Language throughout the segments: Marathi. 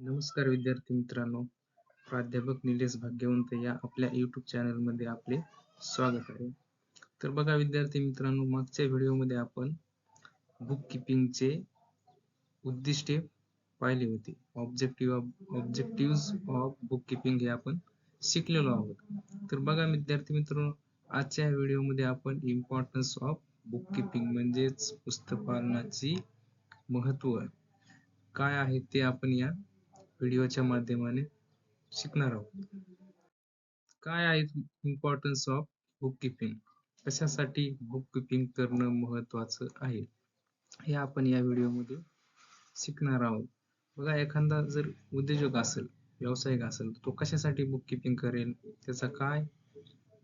नमस्कार विद्यार्थी मित्रांनो. प्राध्यापक निलेश भाग्यवंत या आपल्या युट्यूब चॅनलमध्ये आपले स्वागत आहे. तर बघा विद्यार्थी मित्रांनो मागच्या व्हिडिओमध्ये आपण बुक किपिंगचे उद्दिष्टे पाहिले होते. Objective objective of book keeping हे आपण शिकलेलो आहोत. तर बघा विद्यार्थी मित्रांनो आजच्या व्हिडिओमध्ये आपण इम्पॉर्टन्स ऑफ बुक किपिंग म्हणजेच पुस्तक पालनाची महत्त्व काय आहे ते आपण या व्हिडिओच्या माध्यमाने शिकणार आहोत. काय आहे इम्पॉर्टन्स ऑफ बुक किपिंग कशासाठी बुक किपिंग करणं महत्वाचं आहे? हे आपण या व्हिडिओमध्ये शिकणार आहोत. बघा एखादा जर उद्योजक असेल व्यावसायिक असेल तो कशासाठी बुक किपिंग करेल? त्याचा काय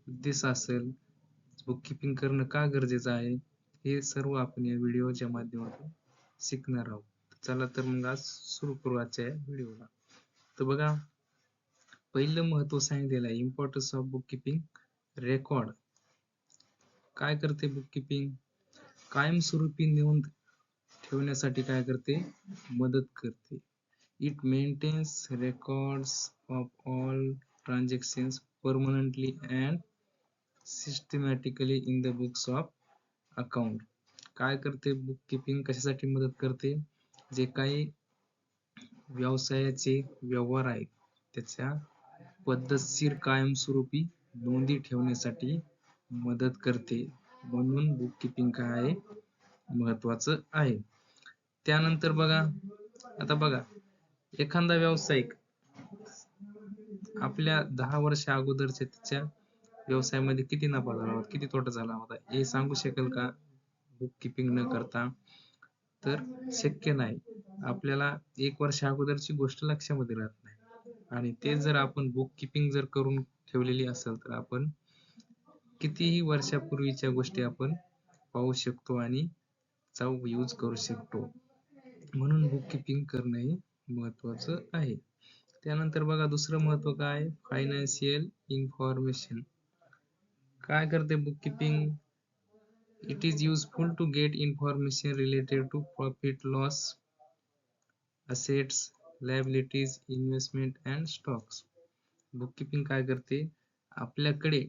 उद्देश असेल? बुक किपिंग करणं का गरजेचं आहे? हे सर्व आपण या व्हिडिओच्या माध्यमातून शिकणार आहोत. चला तर मग आज सुरू करू आजच्या व्हिडिओला. तर बघा पहिलं महत्त्व सांगितलेलं आहे importance of book keeping record काय करते बुक किपिंग कायमस्वरूपी नोंद ठेवण्यासाठी काय करते? मदत करते. It maintains records of all transactions permanently and systematically in the books of account काय करते बुक किपिंग कशासाठी मदत करते? जे काही व्यवसायाचे व्यवहार आहेत त्याच्या पद्धतशीर कायमस्वरूपी नोंदी ठेवण्यासाठी मदत करते म्हणून बुक किपिंग काय आहे? महत्वाचं आहे. त्यानंतर बघा आता बघा एखादा व्यावसायिक आपल्या दहा वर्ष अगोदरच्या त्याच्या व्यवसायामध्ये किती नफा झाला होता? किती तोटा झाला होता? हे सांगू शकेल का? बुक किपिंग न करता. तर शक्य नाही. आपल्याला एक वर्ष अगोदरची गोष्ट लक्षामध्ये राहत नाही. आणि ते जर आपण बुक किपिंग जर करून ठेवलेली असेल तर आपण कितीही वर्षापूर्वीच्या गोष्टी आपण पाहू शकतो आणि चा यूज करू शकतो. म्हणून बुक किपिंग करणं हे महत्वाचं आहे. त्यानंतर बघा दुसरं महत्त्व काय? फायनान्शियल इन्फॉर्मेशन काय करते bookkeeping it is useful to get information related to profit loss assets liabilities investment and stocks bookkeeping काय करते? आपल्याकडे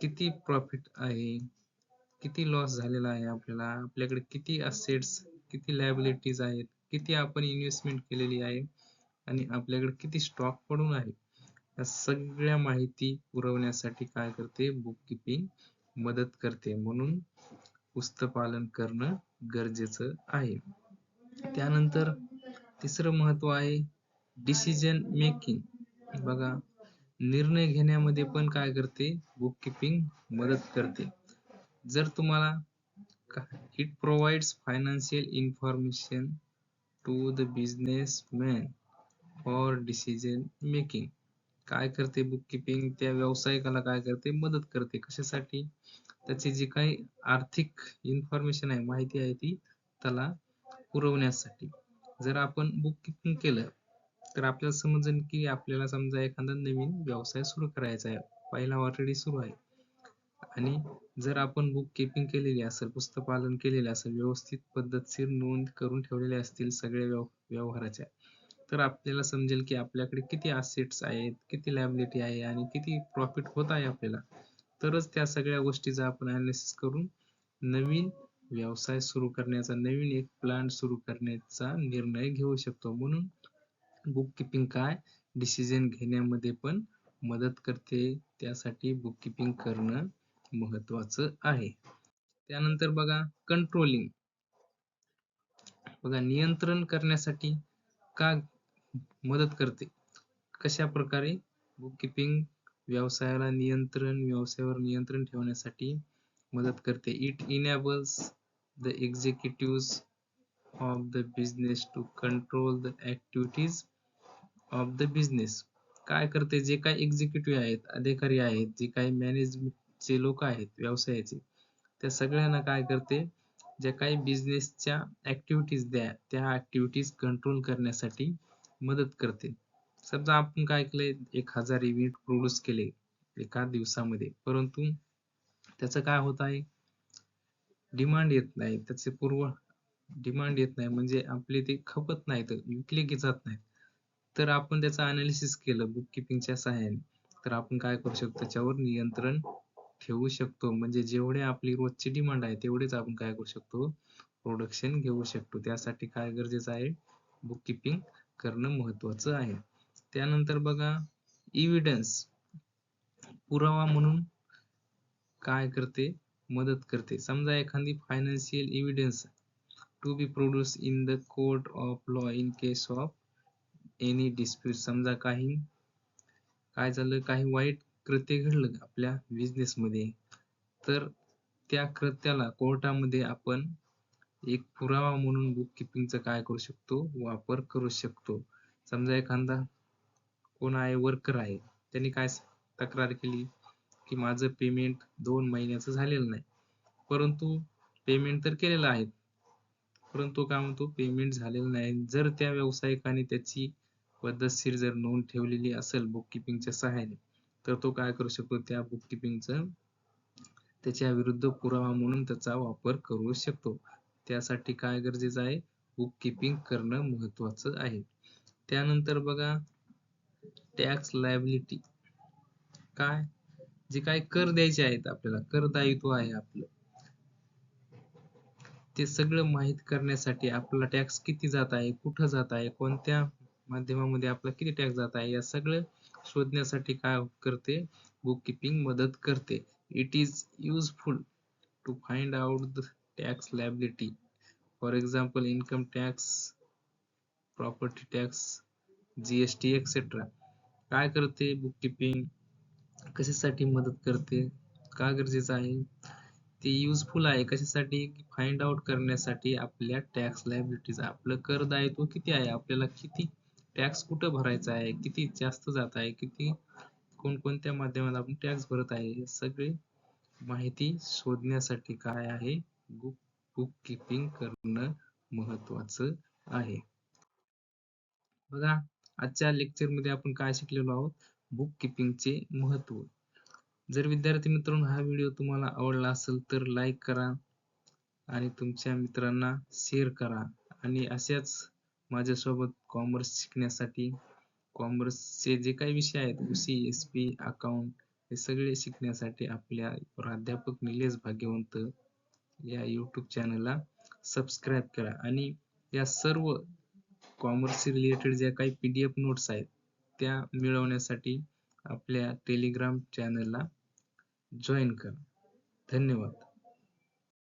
किती प्रॉफिट आहे? किती लॉस झालेला आहे आपल्याला? आपल्याकडे किती असेट्स किती लायबिलिटीज आहेत? किती आपण इन्व्हेस्टमेंट केलेली आहे? आणि आपल्याकडे किती स्टॉक पडून आहे? या सगळ्या माहिती पुरवण्यासाठी काय करते? बुक किपिंग मदत करते. म्हणून पुस्तपालन करणं गरजेचं आहे. त्यानंतर तिसरं महत्त्व आहे डिसिजन मेकिंग बघा निर्णय घेण्यामध्ये पण काय करते? बुक किपिंग मदत करते. जर तुम्हाला it provides financial information to the businessman for decision making काय करते बुक किपिंग त्या व्यावसायिकाला काय करते मदत करते. कशासाठी? त्याची जी काही आर्थिक इन्फॉर्मेशन आहे माहिती आहे ती त्याला पुरवण्यासाठी. जर आपण बुक किपिंग केलं तर आपल्याला समजेल की आपल्याला समजा एखादा नवीन व्यवसाय सुरू करायचा आहे. पहिला ऑलरेडी सुरू आहे. आणि जर आपण बुक किपिंग केलेली असेल पुस्तपालन केलेले असेल व्यवस्थित पद्धतशीर नोंद करून ठेवलेल्या असतील सगळ्या व्यवहाराच्या तर आपल्याला समजेल की आपल्याकडे किती असेट्स आहेत किती लायबिलिटी आहे आणि किती प्रॉफिट होत आहे आपल्याला. तरच त्या सगळ्या गोष्टीचा आपण अनालिसिस करून नवीन व्यवसाय सुरू करण्याचा नवीन एक प्लॅन सुरू करण्याचा निर्णय घेऊ शकतो. म्हणून बुक किपिंग काय? डिसिजन घेण्यामध्ये पण मदत करते. त्यासाठी बुक किपिंग करणं महत्वाचं आहे. त्यानंतर बघा कंट्रोलिंग बघा नियंत्रण करण्यासाठी का मदत करते. कशा प्रकारे बुक किपिंग व्यवसायाला नियंत्रण व्यवसायावर नियंत्रण ठेवण्यासाठी मदत करते. It enables the executive of the business to control the activities of the business काय करते? जे काही एक्झिक्युटिव्ह आहेत अधिकारी आहेत जे काही मॅनेजमेंटचे लोक आहेत व्यवसायाचे त्या सगळ्यांना काय करते? ज्या काही बिझनेसच्या ऍक्टिव्हिटीज द्या त्या ऍक्टिव्हिटीज कंट्रोल करण्यासाठी मदत करते. समजा आपण काय केलंय एक हजार युनिट प्रोड्यूस केले एका दिवसामध्ये परंतु त्याचं काय होत आहे? डिमांड येत नाही त्याचे पूर्व डिमांड येत नाही म्हणजे आपले ते खपत नाहीत विकले की जात नाहीत. तर आपण त्याचं अनालिसिस केलं बुक किपिंगच्या सहाय्याने. तर आपण काय करू शकतो? त्याच्यावर नियंत्रण ठेवू शकतो. म्हणजे जेवढे आपली रोजची डिमांड आहे तेवढेच आपण काय करू शकतो? प्रोडक्शन घेऊ शकतो. त्यासाठी काय गरजेचं आहे? बुक किपिंग करणं महत्वाचं आहे. त्यानंतर बघा इव्हिडन्स पुरावा म्हणून काय करते? मदत करते. समजा एखादी financial evidence to be produce in the court of law in case of any dispute समजा काही काय झालं? काही वाईट कृत्य घडलं आपल्या बिझनेसमध्ये तर त्या कृत्याला कोर्टामध्ये आपण एक पुरावा म्हणून बुक किपिंगचा काय करू शकतो? वापर करू शकतो. समजा एखादा कोण आहे वर्कर आहे. त्यांनी काय तक्रार केली की माझं पेमेंट दोन महिन्याचं झालेलं नाही. परंतु पेमेंट तर केलेलं आहे. परंतु काय म्हणतो? पेमेंट झालेलं नाही. जर त्या व्यावसायिकाने त्याची पद्धतशीर जर नोंद ठेवलेली असेल बुक किपिंगच्या सहाय्याने तर तो काय करू शकतो? त्या बुक किपिंगचं त्याच्या विरुद्ध पुरावा म्हणून त्याचा वापर करू शकतो. त्यासाठी काय गरजेचं आहे? बुक किपिंग करणं महत्वाचं आहे. त्यानंतर बघा टॅक्स लायबिलिटी काय? जे काय कर द्यायचे आहेत आपल्याला कर दायित्व आहे आपलं. ते सगळं माहीत करण्यासाठी आपला टॅक्स किती जात आहे कुठं जात आहे कोणत्या माध्यमामध्ये आपला किती टॅक्स जात आहे या सगळं शोधण्यासाठी काय करते? बुक किपिंग मदत करते. It is useful to find out the tax liability. For example income tax property tax GST etcetera काय करते? बुक किपिंग कशासाठी मदत करते? का गरजेचं आहे? ते युजफुल आहे. कशासाठी? फाइंड आउट करण्यासाठी आपल्या टॅक्स लायबिलिटीज आपलं कर दायित्व किती आहे? आपल्याला किती टॅक्स कुठं भरायचा आहे? किती जास्त जात आहे? किती कोणकोणत्या माध्यमात आपण टॅक्स भरत आहे? हे सगळे माहिती शोधण्यासाठी काय आहे? बुक बुक किपिंग करणं महत्वाचं आहे. बघा आजच्या लेक्चरमध्ये आपण काय शिकलेलो आहोत? बुक किपिंगचे महत्त्व. जर विद्यार्थी मित्रांनो हा व्हिडिओ तुम्हाला आवडला असेल तर लाईक करा आणि तुमच्या मित्रांना शेअर करा. आणि अशाच माझ्यासोबत कॉमर्स शिकण्यासाठी कॉमर्सचे जे काही विषय आहेत सी एस पी अकाउंट हे सगळे शिकण्यासाठी आपल्या प्राध्यापक निलेश भाग्यवंत या यूट्यूब चॅनलला सबस्क्राईब करा. आणि या सर्व कॉमर्स रिलेटेड ज्या काही पी डी एफ नोट्स आहेत त्या मिळवण्यासाठी आपल्या टेलिग्राम चॅनलला जॉईन करा. धन्यवाद.